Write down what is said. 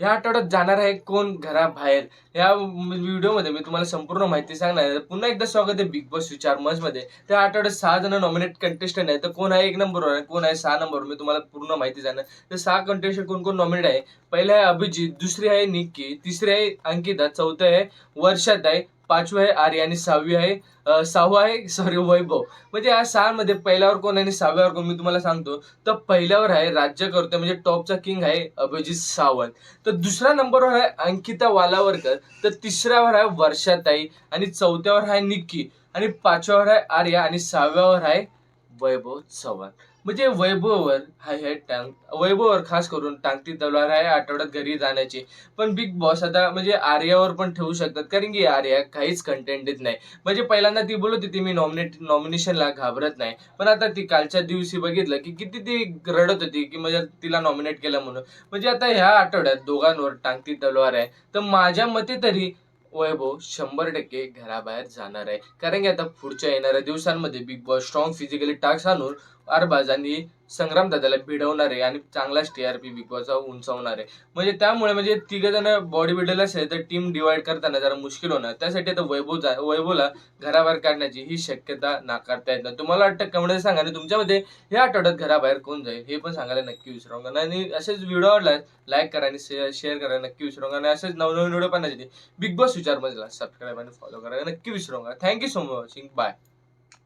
या आठवड्यात जाणार आहे कोण घराबाहेर? या व्हिडिओमध्ये मी तुम्हाला संपूर्ण माहिती सांगणार आहे. पुन्हा एकदा स्वागत आहे बिग बॉस विचार मंच मध्ये त्या आठवड्यात सहा जण नॉमिनेट कंटेस्टंट आहे तर कोण आहे एक नंबरवर आहे कोण आहे सहा नंबरवर मी तुम्हाला पूर्ण माहिती सांगणार. तर सहा कंटेस्टंट कोण कोण नॉमिनेट आहे? पहिला आहे अभिजित दुसरी आहे निक्की तिसरी आहे अंकिता चौथं आहे वर्षात आहे पाचवी आहे आर्य आणि सहावी आहे. अं, सहावं आहे सॉरी वैभव. म्हणजे या सहामध्ये पहिल्यावर कोण आणि सहाव्यावर कोण? मी तुम्हाला सांगतो. तर पहिल्यावर आहे राज्य करतोय म्हणजे टॉपचा किंग आहे अभिजित सावंत. तर दुसऱ्या नंबरवर आहे अंकिता वालावरकर. तर तिसऱ्यावर आहे वर्षाताई. आणि चौथ्यावर आहे निक्की. आणि पाचव्यावर आहे आर्या. आणि सहाव्यावर आहे वैभव चव्हाण. म्हणजे वैभववर हा हे टांग वैभववर खास करून टांगती तलवार आहे आठवड्यात घरी जाण्याची. पण बिग बॉस आता म्हणजे आर्यावर पण ठेवू शकतात कारण की आर्या काहीच कंटेंट देत नाही. म्हणजे पहिल्यांदा ती बोलत होती मी नॉमिनेट नॉमिनेशनला घाबरत नाही. पण आता ती कालच्या दिवशी बघितलं की किती ती रडत होती की म्हणजे तिला नॉमिनेट केलं म्हणून. म्हणजे आता ह्या आठवड्यात दोघांवर टांगती तलवार आहे. तर माझ्या मते तरी वैभव शंभर टक्के घराबाहेर जाणार आहे. कारण की आता पुढच्या येणाऱ्या दिवसांमध्ये big boss strong physically task आणून अरबाज आणि संग्राम दादाला भिडवणार आणि चांगलाच टीआरपी बिग बॉसचा उंचावणार. आहे म्हणजे त्यामुळे म्हणजे तिघ जण बॉडी बिल्डर असेल तर टीम डिवाइड करताना जरा मुश्किल होणार. त्यासाठी आता वैभव जा वैभवला घराबाहेर काढण्याची ही शक्यता नाकारता येत नाही. तुम्हाला वाटतं कमेंट म्हणजे सांगा आणि तुमच्यामध्ये या आठवड्यात घराबाहेर कोण जाईल? हे पण सांगायला नक्की विसरू नका. आणि असेच व्हिडिओ आवडला लाईक करा आणि शेअर करा नक्की विसरू नका. आणि असेच नवनवीन व्हिडिओ पाहण्यासाठी बिग बॉस विचार मधला सबस्क्राईब आणि फॉलो करा. नक्की विसरू नका. Thank you so much watching bye